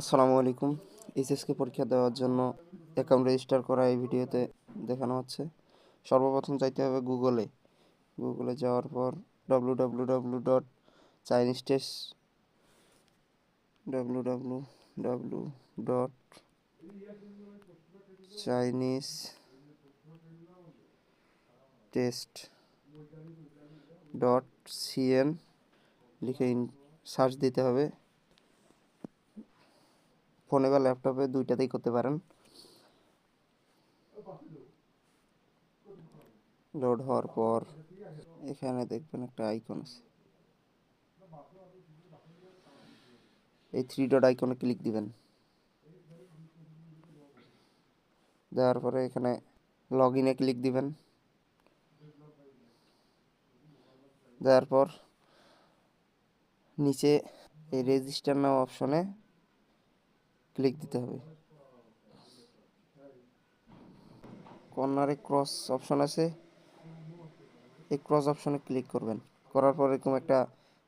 আসসালামু আলাইকুম। এইচএসকে পরীক্ষা দেওয়ার জন্য অ্যাকাউন্ট রেজিস্টার করা এই ভিডিওতে দেখানো হচ্ছে। সর্বপ্রথম যাইতে হবে গুগলে গুগলে যাওয়ার পর W W W dot Chinese test W W W dot Chinese test dot CN লিখে সার্চ দিতে হবে। ফোনে বা ল্যাপটপে দুইটাতেই করতে পারেন। লোড হওয়ার পর এখানে দেখবেন একটা আইকন আছে। এই থ্রি ডট আইকনে ক্লিক দিবেন। দেওয়ার পরে এখানে লগ ইনে ক্লিক দিবেন। দেওয়ার পর নিচে এই রেজিস্টার নাও অপশনে ক্লিক দিতে হবে। কর্নারে ক্রস অপশন আছে। এই ক্রস অপশনে ক্লিক করবেন। করার পর এরকম একটা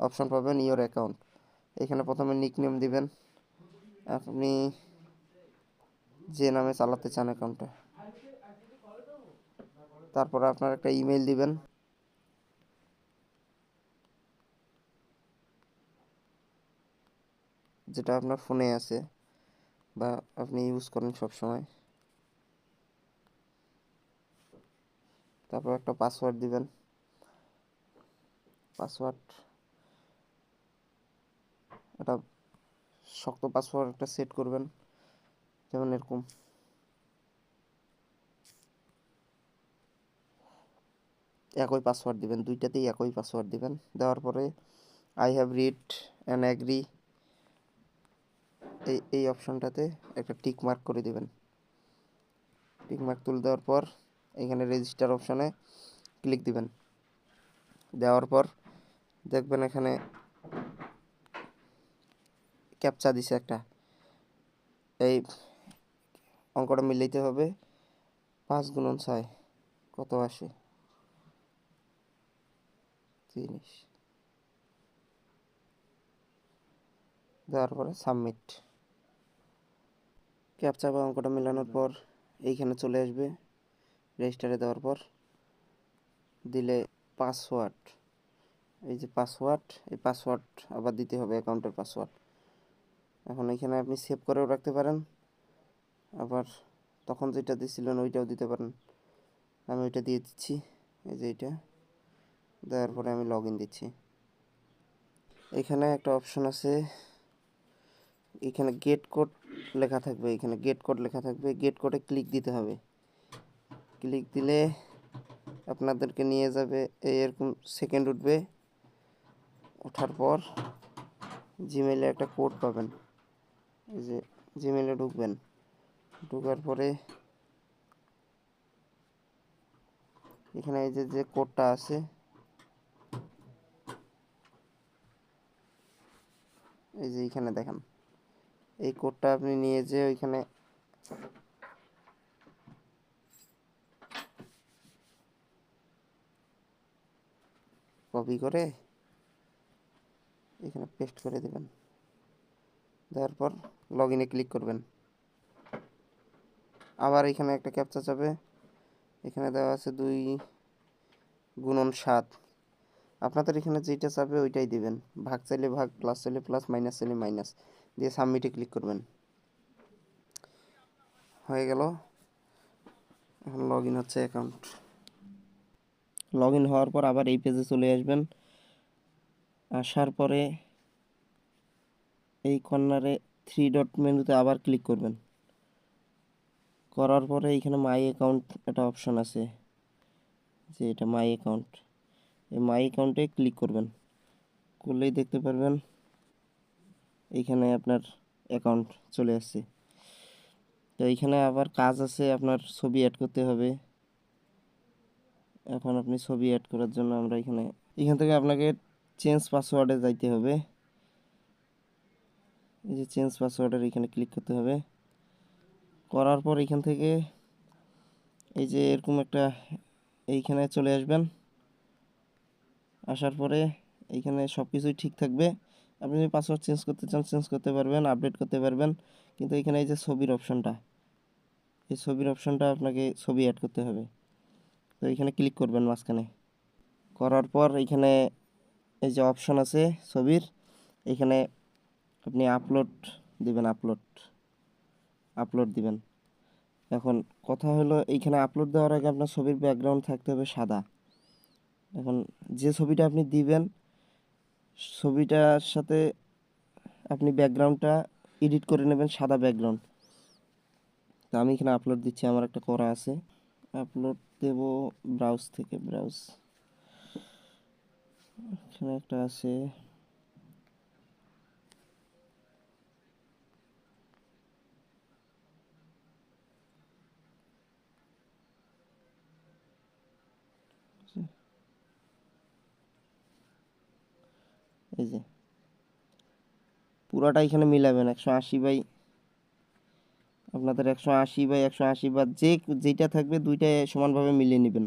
অপশন পাবেন ইওর অ্যাকাউন্ট এখানে প্রথমে নিক নেম দিবেন। আপনি যে নামে চালাতে চান অ্যাকাউন্টটা তারপর আপনার একটা ইমেল দিবেন। যেটা আপনার ফোনে আছে। বা আপনি ইউজ করেন সব সময় তারপর একটা পাসওয়ার্ড দিবেন। পাসওয়ার্ড একটা শক্ত পাসওয়ার্ড একটা সেট করবেন, যেমন এরকম। একই পাসওয়ার্ড দিবেন, দুইটাতেই একই পাসওয়ার্ড দিবেন। দেওয়ার পরে I have read and agree এই এই অপশনটাতে একটা টিক মার্ক করে দিবেন। টিক মার্ক তুলে দেওয়ার পর এখানে রেজিস্টার অপশনে ক্লিক দিবেন। দেওয়ার পর দেখবেন এখানে ক্যাপচা দিছে একটা। এই অঙ্কটা মিলাইতে হবে পাঁচ গুণন ছয়, কত আসে? তিরিশ। দেওয়ার পরে সাবমিট ক্যাপচা বা অঙ্কটা মেলানোর পর এইখানে চলে আসবে। রেজিস্টারে দেওয়ার পর দিলে পাসওয়ার্ড এই যে পাসওয়ার্ড এই পাসওয়ার্ড আবার দিতে হবে অ্যাকাউন্টের পাসওয়ার্ড এখন এখানে আপনি সেভ করেও রাখতে পারেন। আবার তখন যেটা দিয়েছিলেন ওইটাও দিতে পারেন। আমি ওইটা দিয়ে দিচ্ছি। এই যে এইটা। দেওয়ার পরে আমি লগ ইন দিচ্ছি। এখানে একটা অপশন আছে এখানে গেট কোড লেখা থাকবে, এখানে গেট কোড লেখা থাকবে। গেট কোডে ক্লিক দিতে হবে। ক্লিক দিলে আপনাদেরকে নিয়ে যাবে, এরকম সেকেন্ড উঠবে। ওঠার পর জিমেলে একটা কোড পাবেন। এই যে জিমেলে ঢুকবেন। ঢুকার পরে এখানে এই যে যে কোডটা আছে, এই যে এখানে দেখেন। এই কোডটা আপনি নিয়ে যে ওইখানে কপি করে এখানে পেস্ট করে দেবেন। দেওয়ার পর লগ ইনে ক্লিক করবেন। আবার এখানে একটা ক্যাপচা যাবে। এখানে দেওয়া আছে দুই গুণন সাত। আপনাদের এখানে যেটা চাবে ওইটাই দিবেন। ভাগ চাইলে ভাগ প্লাস চাইলে প্লাস মাইনাস চাইলে মাইনাস দিয়ে সাবমিটে ক্লিক করবেন। হয়ে গেল। এখন লগ ইন হচ্ছে অ্যাকাউন্ট লগ ইন হওয়ার পর আবার এই পেজে চলে আসবেন। আসার পরে এই কর্নারে থ্রি ডট মেনুতে আবার ক্লিক করবেন। করার পরে এইখানে মাই অ্যাকাউন্ট একটা অপশন আছে, যে এটা মাই অ্যাকাউন্ট এই মাই অ্যাকাউন্টে ক্লিক করবেন। করলেই দেখতে পারবেন এইখানে আপনার অ্যাকাউন্ট চলে আসছে। তো এইখানে আবার কাজ আছে, আপনার ছবি অ্যাড করতে হবে। এখন আপনি ছবি অ্যাড করার জন্য আমরা এখানে, এখান থেকে আপনাকে চেঞ্জ পাসওয়ার্ডে যাইতে হবে। এই যে চেঞ্জ পাসওয়ার্ডের এখানে ক্লিক করতে হবে। করার পর এখান থেকে এই যে এরকম একটা এইখানে চলে আসবেন। আসার পরে এইখানে সব কিছুই ঠিক থাকবে। আপনি যদি পাসওয়ার্ড চেঞ্জ করতে চান চেঞ্জ করতে পারবেন আপডেট করতে পারবেন। কিন্তু এখানে এই যে ছবির অপশনটা এই ছবির অপশনটা আপনাকে ছবি অ্যাড করতে হবে। তো এখানে ক্লিক করবেন মাঝখানে। করার পর এখানে এই যে অপশন আছে ছবির, এখানে আপনি আপলোড দিবেন আপলোড আপলোড দিবেন। এখন কথা হলো এইখানে আপলোড দেওয়ার আগে আপনার ছবির ব্যাকগ্রাউন্ড থাকতে হবে সাদা। এখন যে ছবিটা আপনি দিবেন ছবিটার সাথে আপনি ব্যাকগ্রাউন্ডটা এডিট করে নেবেন, সাদা ব্যাকগ্রাউন্ড তা আমি এখানে আপলোড দিচ্ছি, আমার একটা করা আছে। আপলোড দেব ব্রাউজ থেকে ব্রাউজ এখানে একটা আছে। এই যে। পুরাটা এখানে মিলাবেন, একশো আশি বাই আপনাদের একশো আশি বাই একশো আশি বা যে যেটা থাকবে দুইটাই সমানভাবে মিলিয়ে নেবেন।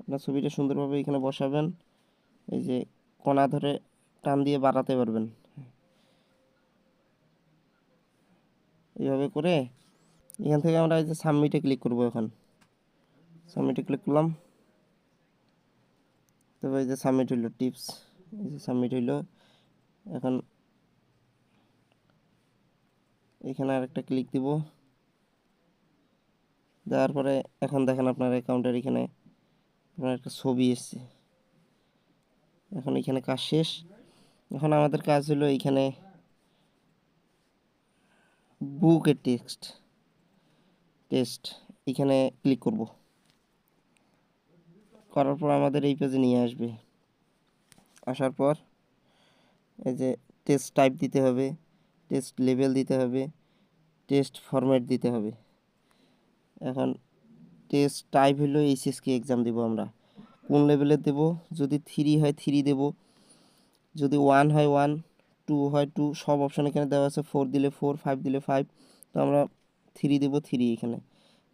আপনার ছবিটা সুন্দরভাবে এখানে বসাবেন, এই যে কোনা ধরে টান দিয়ে বাড়াতে পারবেন। এইভাবে করে এখান থেকে আমরা এই যে সাবমিটে ক্লিক করব এখন। সাবমিটে ক্লিক করলাম। তবে এই যে সাবমিট হইল টিপস, এই যে সাবমিট হইল। এখন এখানে আরেকটা ক্লিক দিব। দেওয়ার পরে এখন দেখেন আপনার অ্যাকাউন্টের এখানে আপনার একটা ছবি এসছে। এখন এখানে কাজ শেষ। এখন আমাদের কাজ হলো এইখানে বুকের টেক্সট টেস্ট এখানে ক্লিক করব। করার পর আমাদের এই পেজে নিয়ে আসবে। আসার পর এই যে টেস্ট টাইপ দিতে হবে টেস্ট লেভেল দিতে হবে টেস্ট ফরম্যাট দিতে হবে। এখন টেস্ট টাইপ হলো এইচএসকে এক্সাম দেবো আমরা। কোন লেভেলের দেবো? যদি থ্রি হয় থ্রি দেবো। যদি ওয়ান হয় ওয়ান টু হয় টু সব অপশান এখানে দেওয়া আছে। ফোর দিলে ফোর ফাইভ দিলে ফাইভ তো আমরা থ্রি দেবো থ্রি এখানে।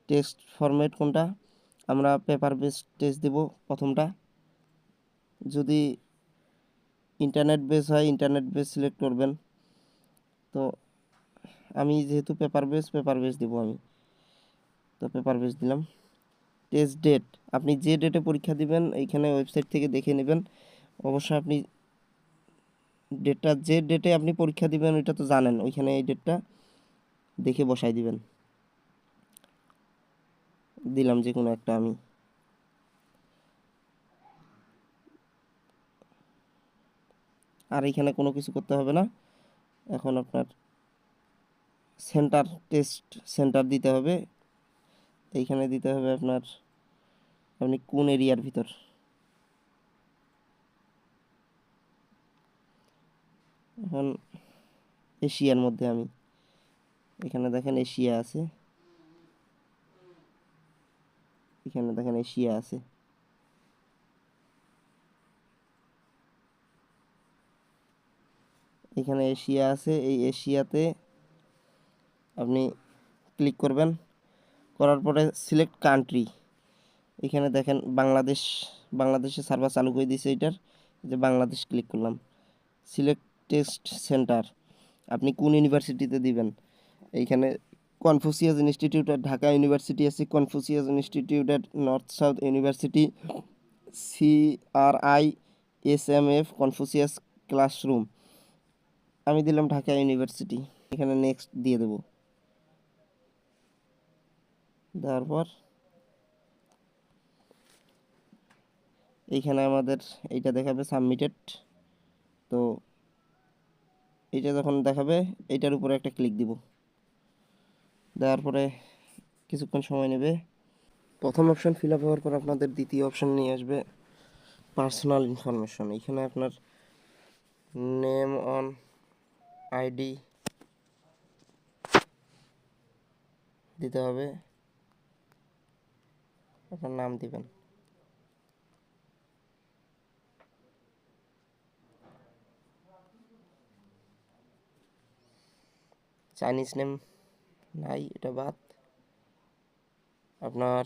টেস্ট ফরম্যাট কোনটা? আমরা পেপার বেস টেস্ট দেবো প্রথমটা। যদি ইন্টারনেট বেস হয় ইন্টারনেট বেস সিলেক্ট করবেন। তো আমি যেহেতু পেপার বেস পেপার বেস দেবো আমি। তো পেপার বেস দিলাম। টেস্ট ডেট আপনি যে ডেটে পরীক্ষা দিবেন, এইখানে ওয়েবসাইট থেকে দেখে নেবেন। অবশ্যই আপনি ডেটটা যে ডেটে আপনি পরীক্ষা দিবেন, ওইটা তো জানেন। ওইখানে এই ডেটটা দেখে বসাই দিবেন। দিলাম যে কোনো একটা আমি। আর এখানে কোনো কিছু করতে হবে না। এখন আপনার সেন্টার টেস্ট সেন্টার দিতে হবে। এইখানে দিতে হবে আপনার, আপনি কোন এরিয়ার ভিতর? এখন এশিয়ার মধ্যে আমি, এখানে দেখেন এশিয়া আছে। এখানে দেখেন এশিয়া আছে। এখানে এশিয়া আছে, এই এশিয়াতে আপনি ক্লিক করবেন। করার পরে সিলেক্ট কান্ট্রি এখানে দেখেন, বাংলাদেশ, বাংলাদেশে সার্ভার চালু করে দিয়েছে এটার। যে বাংলাদেশ ক্লিক করলাম। সিলেক্ট টেস্ট সেন্টার আপনি কোন ইউনিভার্সিটিতে দিবেন? এইখানে Confucius Institute at Dhaka University আছে Confucius Institute at North South University CRI S M F Confucius classroom আমি দিলাম ঢাকা ইউনিভার্সিটি এখানে নেক্সট দিয়ে দেব। দেওয়ার পর এইখানে আমাদের এইটা দেখাবে সাবমিটেড তো এটা যখন দেখাবে, এইটার উপরে একটা ক্লিক দিব। দেওয়ার পরে কিছুক্ষণ সময় নেবে। প্রথম অপশন ফিল আপ হওয়ার পর আপনাদের দ্বিতীয় অপশন নিয়ে আসবে পার্সোনাল ইনফরমেশন এখানে আপনার নেম অন আইডি দিতে হবে। আপনার নাম দিবেন। চাইনিজ নেম নাই, এটা বাদ। আপনার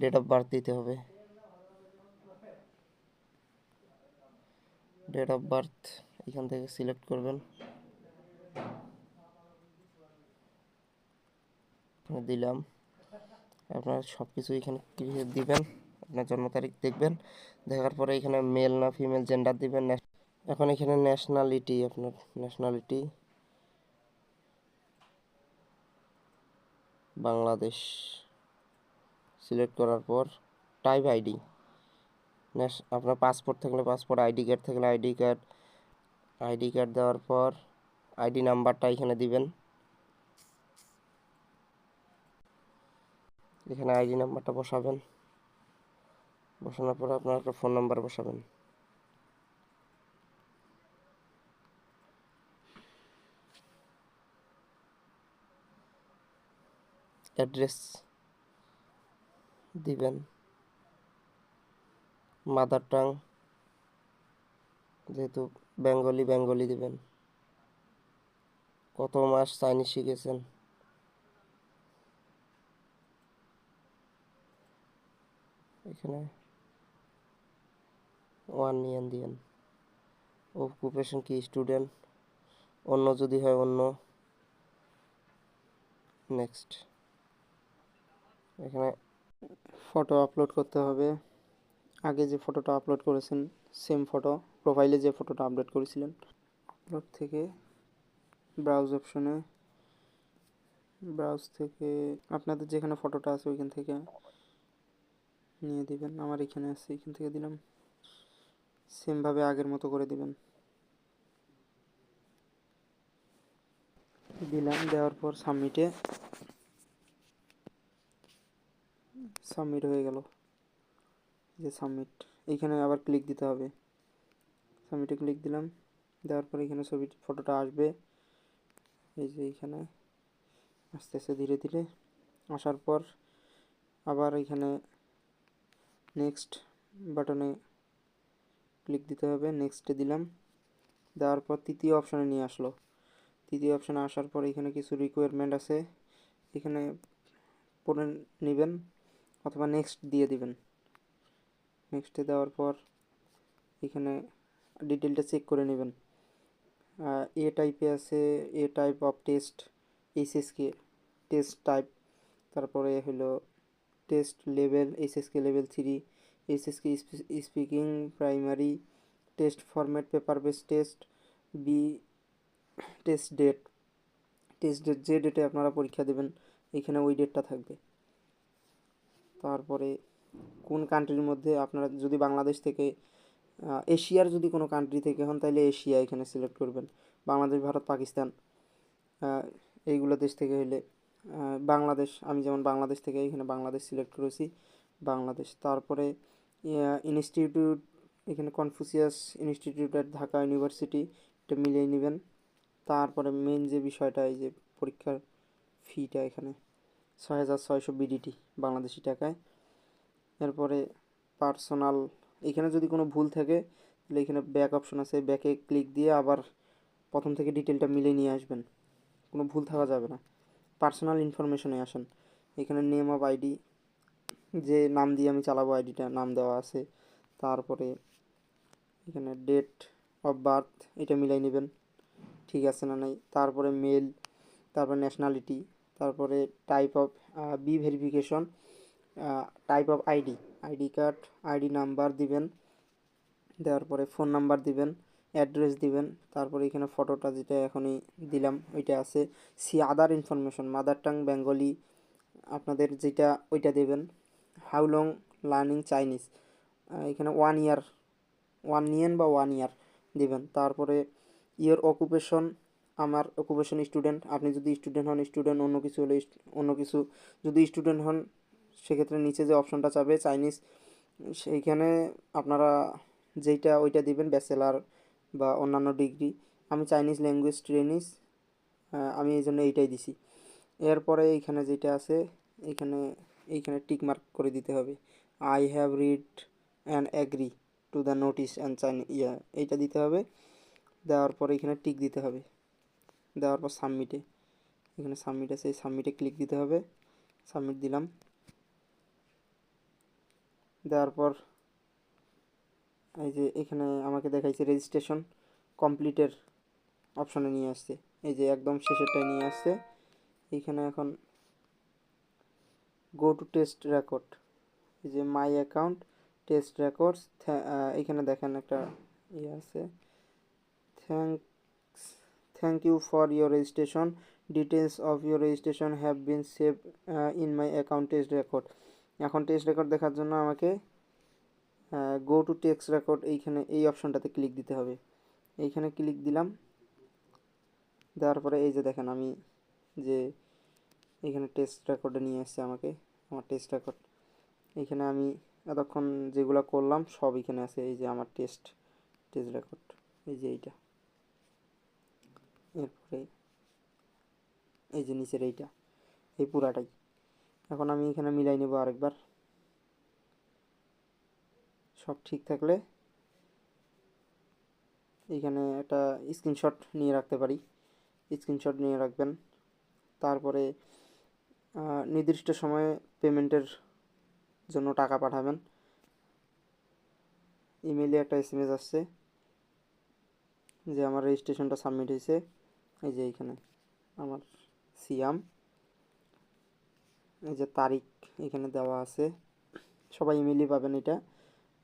ডেট অফ বার্থ দিতে হবে। ডেট অফ বার্থ এখান থেকে সিলেক্ট করবেন। দিলাম। আপনার সব কিছু এখানে দিবেন। আপনার জন্ম তারিখ দেখবেন। দেখার পরে এখানে মেল না ফিমেল জেন্ডার দিবেন। এখন এখানে ন্যাশনালিটি আপনার ন্যাশনালিটি বাংলাদেশ সিলেক্ট করার পর টাইপ আইডি আপনার পাসপোর্ট থাকলে পাসপোর্ট আইডি কার্ড থাকলে আইডি কার্ড। আইডি কার্ড দেওয়ার পর আইডি নাম্বারটা এখানে দিবেন। এখানে আইডি নাম্বারটা বসাবেন। বসানোর পর আপনার একটা ফোন নাম্বার বসাবেন। অ্যাড্রেস দিবেন। মাদার টাং, যেহেতু বেঙ্গলি বেঙ্গলি দিবেন। কত মাস চাইনিজ শিখেছেন? এখানে ওয়ান ইয়ান দিয়েন। অকুপেশন কি? স্টুডেন্ট। অন্য যদি হয় অন্য। নেক্সট। এখানে ফটো আপলোড করতে হবে। আগে যে ফটোটা আপলোড করেছেন সেম ফটো প্রোফাইলে যে ফটোটা আপলোড করেছিলেন আপলোড থেকে ব্রাউজ অপশনে ব্রাউজ থেকে আপনাদের যেখানে ফটোটা আছে ওইখান থেকে নিয়ে দিবেন। আমার এখানে আছে, এখান থেকে দিলাম। সেমভাবে আগের মতো করে দিবেন। দিলাম, দেওয়ার পর সাবমিটে সাবমিট হয়ে গেল। যে সাবমিট, এইখানে আবার ক্লিক দিতে হবে। সাবমিটে ক্লিক দিলাম, দেওয়ার পর এখানে ছবি, ফটোটা আসবে। এই যে এইখানে আস্তে আস্তে ধীরে ধীরে আসার পর আবার এখানে নেক্সট বাটনে ক্লিক দিতে হবে নেক্সটে দিলাম। দেওয়ার পর তৃতীয় অপশানে নিয়ে আসলো। তৃতীয় অপশানে আসার পর এখানে কিছু রিকোয়ারমেন্ট আছে। এখানে পড়ে নেবেন। অথবা নেক্সট দিয়ে দিবেন। নেক্সটে দেওয়ার পর এখানে ডিটেলটা চেক করে নেবেন। এ টাইপে আছে, a type of test HSK test type তারপরে হলো test level HSK level three HSK speaking primary test format paper base test B test date test date যে ডেটে আপনারা পরীক্ষা দেবেন, এখানে ওই ডেটটা থাকবে। তারপরে কোন কান্ট্রির মধ্যে আপনারা যদি বাংলাদেশ থেকে এশিয়ার যদি কোনো কান্ট্রি থেকে হন তাহলে এশিয়া এখানে সিলেক্ট করবেন। বাংলাদেশ, ভারত, পাকিস্তান এইগুলো দেশ থেকে হলে বাংলাদেশ, আমি যেমন বাংলাদেশ থেকে এখানে বাংলাদেশ সিলেক্ট করেছি। বাংলাদেশ, তারপরে ইনস্টিটিউট এখানে Confucius Institute at Dhaka University এটা মিলিয়ে নেবেন। তারপরে মেন যে বিষয়টা, এই যে পরীক্ষার ফিটা এখানে। ছয় হাজার ছয়শো বিডিটি বাংলাদেশি টাকায়। এরপরে পার্সোনাল, এখানে যদি কোনো ভুল থাকে, তাহলে এখানে ব্যাক অপশন আছে। ব্যাকে ক্লিক দিয়ে আবার প্রথম থেকে ডিটেলটা মিলিয়ে নিয়ে আসবেন। কোনো ভুল থাকা যাবে না। পার্সোনাল ইনফরমেশনে আসেন। এখানে নেম অফ আইডি যে নাম দিয়ে আমি চালাবো আইডিটা নাম দেওয়া আছে। তারপরে এখানে ডেট অফ বার্থ এটা মিলাই নেবেন। ঠিক আছে না নাই? তারপরে মেল তারপর ন্যাশনালিটি তারপরে type of B verification type of ID ID card ID number দিবেন, দেওয়ার পরে ফোন নাম্বার দিবেন অ্যাড্রেস দিবেন, তারপরে এখানে ফটোটা যেটা এখনই দিলাম ওইটা আছে see other information mother tongue Bengali আপনাদের যেটা ওইটা দেবেন হাউ লং লার্নিং চাইনিজ এখানে ওয়ান ইয়ার ওয়ান ইয়ার বা ওয়ান ইয়ার দিবেন, তারপরে ইয়ার অকুপেশন আমার অকুপেশন স্টুডেন্ট আপনি যদি স্টুডেন্ট হন স্টুডেন্ট অন্য কিছু হলে অন্য কিছু, যদি স্টুডেন্ট হন, সেক্ষেত্রে নিচে যে অপশনটা চাবে চাইনিজ সেইখানে আপনারা যেইটা ওইটা দিবেন ব্যাচেলার বা অন্যান্য ডিগ্রি আমি চাইনিজ ল্যাঙ্গুয়েজ ট্রেনিস আমি এই জন্য এইটাই দিছি। এরপরে এইখানে যেটা আছে, এইখানে এইখানে টিক মার্ক করে দিতে হবে। I have read and agree to the notice and China, এইটা দিতে হবে। দেওয়ার পর এখানে টিক দিতে হবে। দেওয়ার পর সাবমিটে এখানে সাবমিট আছে সাবমিটে ক্লিক দিতে হবে। সাবমিট দিলাম। দেওয়ার পর এই যে এখানে আমাকে দেখাইছে রেজিস্ট্রেশন কমপ্লিটের অপশনে নিয়ে আসছে। এই যে একদম শেষেরটায় নিয়ে আসছে। এইখানে এখন গো টু টেস্ট রেকর্ড এই যে মাই অ্যাকাউন্ট টেস্ট রেকর্ডস এখানে দেখেন একটা ইয়ে আছে। Thank you for your registration details of your registration have been save in my account test record এখন টেস্ট রেকর্ড দেখার জন্য আমাকে গো টু টেক্সট রেকর্ড এইখানে, এই অপশনটাতে ক্লিক দিতে হবে। এইখানে ক্লিক দিলাম। দেওয়ার পরে এই যে দেখেন আমি যে এখানে টেস্ট রেকর্ডে নিয়ে এসছে আমাকে, আমার টেস্ট রেকর্ড এখানে আমি এতক্ষণ যেগুলো করলাম সব এখানে আছে, এই যে আমার টেস্ট টেস্ট রেকর্ড এই যে এইটা। এরপরে এই যে নিচের এইটা, এই পুরাটাই। এখন আমি এখানে মিলাই নেব আরেকবার। সব ঠিক থাকলে এইখানে একটা স্ক্রিনশট নিয়ে রাখতে পারি। স্ক্রিনশট নিয়ে রাখবেন। তারপরে নির্দিষ্ট সময়ে পেমেন্টের জন্য টাকা পাঠাবেন। ইমেইলে একটা এস এম এস আসছে যে আমার রেজিস্ট্রেশনটা সাবমিট হয়েছে। এই যে এইখানে আমার সিয়াম, এই যে তারিখ এখানে দেওয়া আছে। সবাই ইমেলই পাবেন এটা।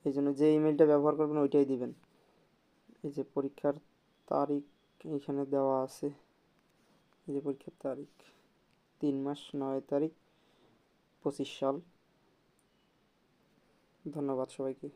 এই জন্য যে ইমেলটা ব্যবহার করবেন ওইটাই দিবেন। এই যে পরীক্ষার তারিখ এখানে দেওয়া আছে। এই যে পরীক্ষার তারিখ, তিন মাস, নয় তারিখ, পঁচিশ সাল। ধন্যবাদ সবাইকে।